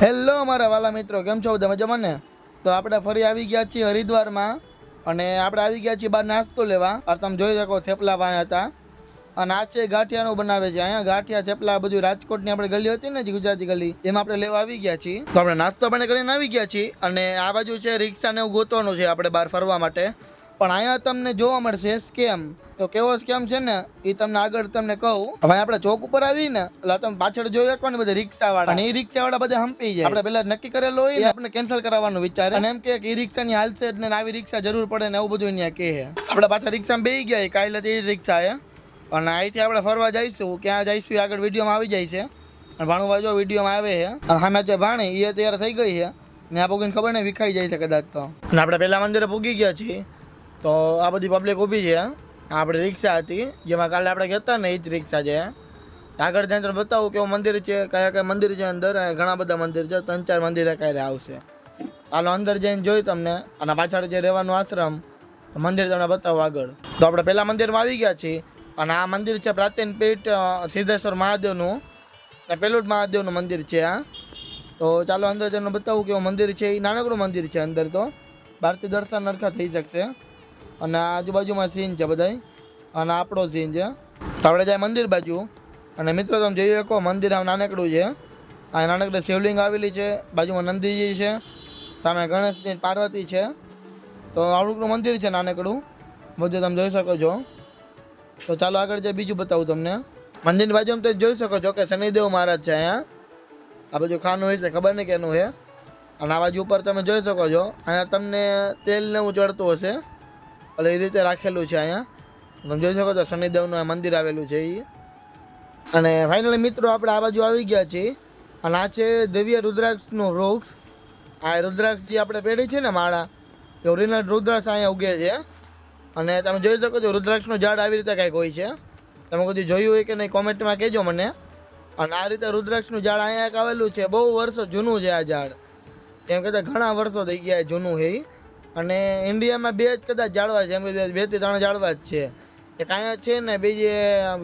Hello અમારા વાલા મિત્રો, કેમ છો? તમે મજામાં ને? તો આપણે ફરી આવી ગયા છીએ હરિદ્વારમાં અને આપણે આવી ગયા છીએ બહાર નાસ્તો લેવા. આ તમે જોઈ શકો, થેપલા વાયા હતા. અને આ છે ગાંઠિયાનું બનાવે છે. અહીંયા ગાંઠિયા, થેપલા બધું રાજકોટની આપણે ગલી હતી ને ગુજરાતી ગલી, એમાં આપણે લેવા આવી ગયા છીએ. તો આપણે નાસ્તો પણ કરીને આવી ગયા છીએ અને આ બાજુ છે, રિક્ષાને એવું ગોતવાનું છે આપણે બહાર ફરવા માટે. પણ અહીંયા તમને જોવા મળશે સ્કેમ. તો કેવો સ્કેમ છે ને એ તમને આગળ તમને કહું. હવે આપણે ચોક ઉપર આવી ને એટલે તમે પાછળ જોઈ શકો ને બધા રિક્ષા વાળા અને એ રિક્ષા વાળા બધા હંપી જાય. આપણે પેલા નક્કી કરેલો હોય આપણે કેન્સલ કરાવવાનું વિચારે. અને એમ કે ઈ રિક્ષા ની હાલશે ને આવી રિક્ષા જરૂર પડે ને એવું બધું અહીંયા કહે. આપણે પાછા રિક્ષામાં બેસી ગયા કાલે એ રિક્ષા હે અને અહીંથી આપણે ફરવા જઈશું ક્યાં જઈશું એ આગળ વિડીયોમાં આવી જાય છે. અને ભાણુભાઈ જો વિડીયોમાં આવે છે અને સામે જે ભાણી એ તૈયાર થઈ ગઈ છે. ને આ પૂગીને ખબર ને વિખાઈ જાય છે કદાચ તો. અને આપણે પહેલા મંદિરે પૂગી ગયા છીએ. તો આ બધી પબ્લિક ઊભી છે આપણી રિક્ષા હતી, જેમાં કાલે આપણે ગયા ને એ જ રિક્ષા છે આગળ જઈને તમને બતાવું કેવું મંદિર છે, કયા કયા મંદિર છે અંદર ઘણા બધા મંદિર છે, ત્રણ ચાર મંદિર ક્યારે આવશે. હાલો, અંદર જઈને જોઈ તમને અને પાછળ જે રહેવાનું આશ્રમ મંદિર તમને બતાવું આગળ. તો આપણે પહેલાં મંદિરમાં આવી ગયા છીએ, અને આ મંદિર છે પ્રાચીન પીઠ સિદ્ધેશ્વર મહાદેવનું પેલું જ મહાદેવનું મંદિર છે આ તો ચાલો, અંદર જઈને બતાવું કેવું મંદિર છે એ નાનકડું મંદિર છે અંદર તો. બહારથી દર્શન નરખા થઈ શકશે. અને આજુબાજુમાં સીન છે બધાય. અને આપણો સીન છે. તો આપણે જાય મંદિર બાજુ. અને મિત્રો તમે જોઈ શકો, મંદિર આમ નાનકડું છે. આ નાનકડે શિવલિંગ આવેલી છે. બાજુમાં નંદીજી છે. સામે ગણેશજી પાર્વતી છે. તો આવડું મંદિર છે નાનકડું. બધું તમે જોઈ શકો છો. તો ચાલો આગળ જે બીજું બતાવું તમને. મંદિરની બાજુમાં તો જોઈ શકો છો કે શનિદેવ મહારાજ છે અહીંયા. આ બાજુ ખાનું હોય ખબર નહીં કેનું છે. અને આ બાજુ ઉપર તમે જોઈ શકો છો. અહીંયા તમને તેલ ને એવું ચડતું હશે. એટલે એ રીતે રાખેલું છે અહીંયા. તમે જોઈ શકો છો, શનિદેવનું આ મંદિર આવેલું છે એ અને ફાઇનલી મિત્રો, આપણે આ બાજુ આવી ગયા છીએ. અને આ છે દિવ્ય રુદ્રાક્ષનું વૃક્ષ. આ રુદ્રાક્ષ જે આપણે પેઢી છે ને માળા. એ ઓરિજિનલ રુદ્રાક્ષ અહીંયા ઉગે છે. અને તમે જોઈ શકો છો, રુદ્રાક્ષનું ઝાડ આવી રીતે કાંઈક હોય છે. તમે કદી જોયું હોય કે નહીં, કોમેન્ટમાં કહેજો મને. અને આ રીતે રુદ્રાક્ષનું ઝાડ અહીંયા આવેલું છે. બહુ વર્ષો જૂનું છે આ ઝાડ. એમ કહેતા ઘણા વર્ષો થઈ ગયા જૂનું છે. અને ઇન્ડિયામાં બે જ કદાચ ઝાડવા છે, એમ બેથી ત્રણ ઝાડવા જ છે. એક અહીંયા છે ને, બીજે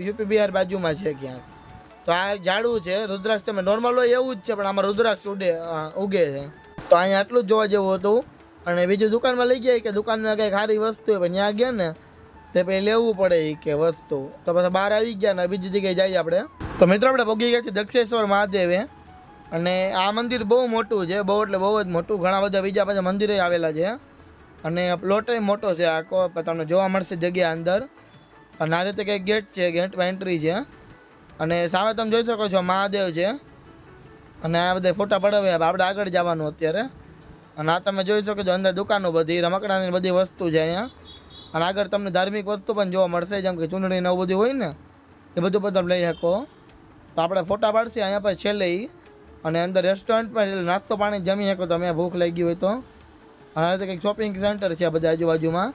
યુપી બિહાર બાજુમાં છે ક્યાંક. તો આ ઝાડવું છે, રુદ્રાક્ષ તમે નોર્મલ હોય એવું જ છે, પણ આમાં રુદ્રાક્ષ ઉડે ઉગે છે. તો અહીંયા આટલું જ જોવા જેવું હતું. અને બીજું દુકાનમાં લઈ ગયા કે દુકાનમાં કંઈક સારી વસ્તુ હોય, પણ ત્યાં ગયા ને, તે પછી લેવું પડે એ કે વસ્તુ. તો પછી બહાર આવી ગયા ને, બીજી જગ્યાએ જઈએ આપણે. તો મિત્રો, આપણે ભોગી ગયા છીએ દક્ષેશ્વર મહાદેવે. અને આ મંદિર બહુ મોટું છે, બહુ એટલે બહુ જ મોટું. ઘણા બધા બીજા બધા મંદિરે આવેલા છે. અને પ્લોટ મોટો છે, આખો તમને જોવા મળશે જગ્યા અંદર. અને આ રીતે કંઈક ગેટ છે ગેટમાં એન્ટ્રી છે. અને સામે તમે જોઈ શકો છો મહાદેવ છે. અને આ બધા ફોટા પડાવ્યા આપણે આગળ જવાનું અત્યારે. અને આ તમે જોઈ શકો છો અંદર દુકાનો બધી, રમકડાની બધી વસ્તુ છે અહીંયા. અને આગળ તમને ધાર્મિક વસ્તુ પણ જોવા મળશે, જેમ કે ચૂંટણી ને એવું બધું હોય ને, એ બધું પણ તમે લઈ શકો. તો આપણે ફોટા પાડશે અહીંયા પછી છેલ્લે અને અંદર રેસ્ટોરન્ટ પણ નાસ્તો પાણી જમી શકો તમે, ભૂખ લાગી હોય તો. અને તો કંઈક શોપિંગ સેન્ટર છે બધા આજુબાજુમાં.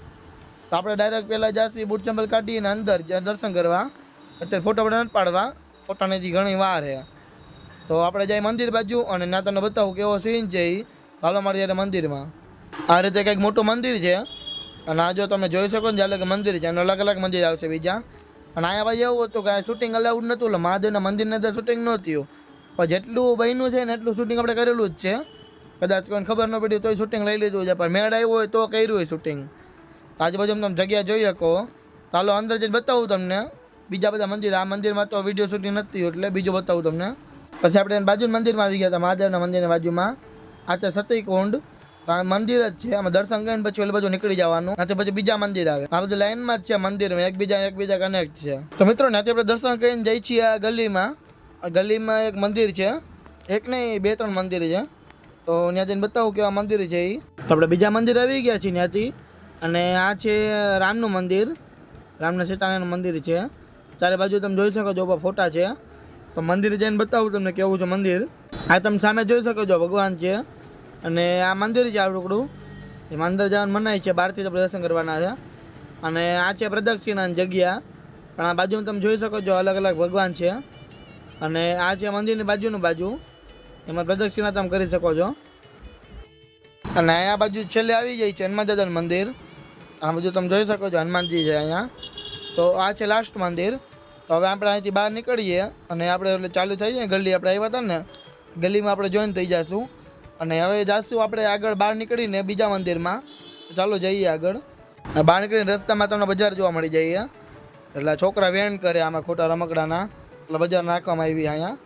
તો આપણે ડાયરેક્ટ પહેલાં જાસી બૂટ ચંપલ કાઢીને અંદર દર્શન કરવા, અત્યારે ફોટો આપણે નથી પાડવા. ફોટાને હજી ઘણી વાર છે. તો આપણે જઈએ મંદિર બાજુ અને ના તમને બતાવું કેવો સીન છે એ હાલો મારે જ્યારે મંદિરમાં. આ રીતે કંઈક મોટું મંદિર છે. અને આ જો તમે જોઈ શકો ને જ્યારે મંદિર છે. અને અલગ અલગ મંદિર આવશે બીજા. અને અહીંયા ભાઈ એવું હતું કે શૂટિંગ અલાઉડ નહોતું, એટલે મહાદેવના મંદિરની અંદર શૂટિંગ નહોતું. પણ જેટલું બન્યું છે ને એટલું શૂટિંગ આપણે કરેલું જ છે. કદાચ કોઈને ખબર ન પડી તોય શૂટિંગ લઈ લેજો છે પણ મેળ આવ્યો હોય તો કર્યું હોય શૂટિંગ આજુબાજુ તમે જગ્યા જોઈ શકો. ચાલો અંદર જઈને બતાવું તમને. બીજા બધા મંદિર, આ મંદિરમાં તો વીડિયો શૂટિંગ નથી એટલે બીજું બતાવું તમને. પછી આપણે એને બાજુના મંદિરમાં આવી ગયા હતા, મહાદેવના મંદિરની બાજુમાં. આ છે સતીકુંડ. મંદિર જ છે. આમાં દર્શન કરીને પછી ઓલી બાજુ નીકળી જવાનું. ત્યાંથી પછી બીજા મંદિર આવે. આ બધું લાઈનમાં જ છે મંદિરમાં. એકબીજા એકબીજા કનેક્ટ છે. તો મિત્રો, ત્યાંથી આપણે દર્શન કરીને જઈએ છીએ આ ગલીમાં. ગલીમાં એક મંદિર છે. એક નહીં બે ત્રણ મંદિર છે. તો ત્યાં જઈને બતાવું કેવા મંદિર છે એ તો આપણે બીજા મંદિર આવી ગયા છીએ ત્યાંથી. અને આ છે રામનું મંદિર. રામના સીતારામનું મંદિર છે. ચારે બાજુ તમે જોઈ શકો છો ફોટા છે. તો મંદિર જઈને બતાવું તમને કેવું છે મંદિર. આ તમે સામે જોઈ શકો છો, ભગવાન છે. અને આ મંદિર છે આ ટુકડું એમાં અંદર જવાનું મનાય છે, બહારથી આપણે દર્શન કરવાના છે. અને આ છે પ્રદક્ષિણાની જગ્યા. પણ આ બાજુમાં તમે જોઈ શકો છો અલગ અલગ ભગવાન છે. અને આ છે મંદિરની બાજુનું બાજુ. એમાં પ્રદક્ષિણા તમે કરી શકો છો. અને અહીંયા બાજુ છેલ્લે આવી જાય છે હનુમાન દાદાનું મંદિર. આ બધું તમે જોઈ શકો છો હનુમાનજી છે અહીંયા. તો આ છે લાસ્ટ મંદિર. તો હવે આપણે અહીંથી બહાર નીકળીએ અને આપણે એટલે ચાલુ થઈ જાય ગલી, આપણે આવ્યા હતા ને, ગલીમાં આપણે જોઈન થઈ જઈશું અને હવે જાશું આપણે આગળ બહાર નીકળીને બીજા મંદિરમાં. ચાલો જઈએ આગળ. બહાર નીકળીને રસ્તામાં તમને બજાર જોવા મળી જઈએ એટલે છોકરા વેણ કરે આમાં ખોટા રમકડાના. એટલે બજાર નાખવામાં આવી અહીંયા.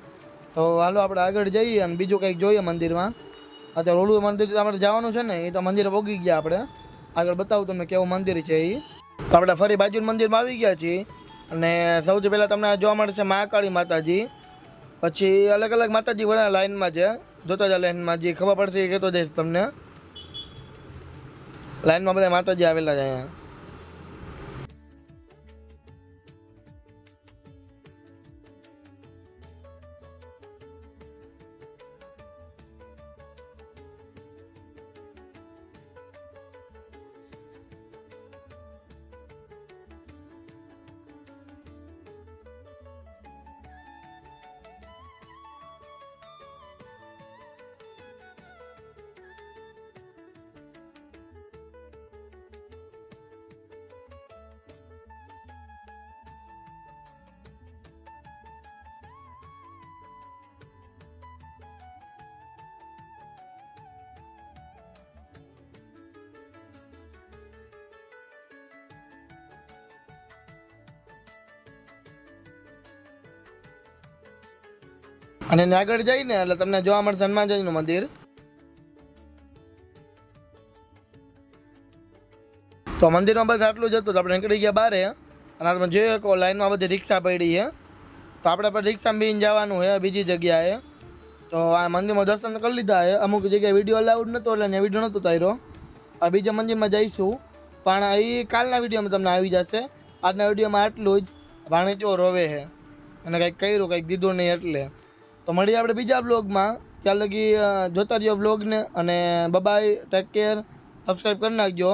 તો હાલો આપણે આગળ જઈએ અને બીજું કંઈક જોઈએ મંદિરમાં. અત્યારે ઓલું મંદિર આપણે જવાનું છે ને, એ તો મંદિરે પોગી ગયા આપણે. આગળ બતાવું તમને કેવું મંદિર છે એ તો આપણે ફરી બાજુનું મંદિરમાં આવી ગયા છીએ. અને સૌથી પહેલાં તમને જોવા મળે છે મહાકાળી માતાજી. પછી અલગ અલગ માતાજી બધા લાઇનમાં છે. જોતા જ લાઇનમાં જે ખબર પડશે એ કહેતો જઈશ તમને. લાઇનમાં બધા માતાજી આવેલા છે અહીંયા. અને ત્યાં આગળ જઈને, એટલે તમને જોવા મળશે હનુમાનજીનું મંદિર. તો મંદિરમાં બસ આટલું જ હતું આપણે નીકળી ગયા બારે. અને તમે જોયું કે લાઈનમાં બધી રિક્ષા પડી છે. તો આપણે પણ રિક્ષામાં બીને જવાનું છે, બીજી જગ્યાએ. તો આ મંદિરમાં દર્શન કરી લીધા છે. અમુક જગ્યાએ વીડિયો અલાઉડ નહોતો એટલે ત્યાં વીડિયો નહોતો તાર્યો આ બીજા મંદિરમાં જઈશું. પણ એ કાલના વિડીયોમાં તમને આવી જશે. આજના વિડીયોમાં આટલું જ. ભાણે ચો રોવે છે. અને કંઈક કર્યું, કંઈક દીધું નહીં એટલે. તો મળીએ આપણે બીજા બ્લોગમાં ત્યાં લગી જોતા રહ્યો બ્લોગને અને બબાય ટેક કેર સબસ્ક્રાઈબ કરી નાખજો.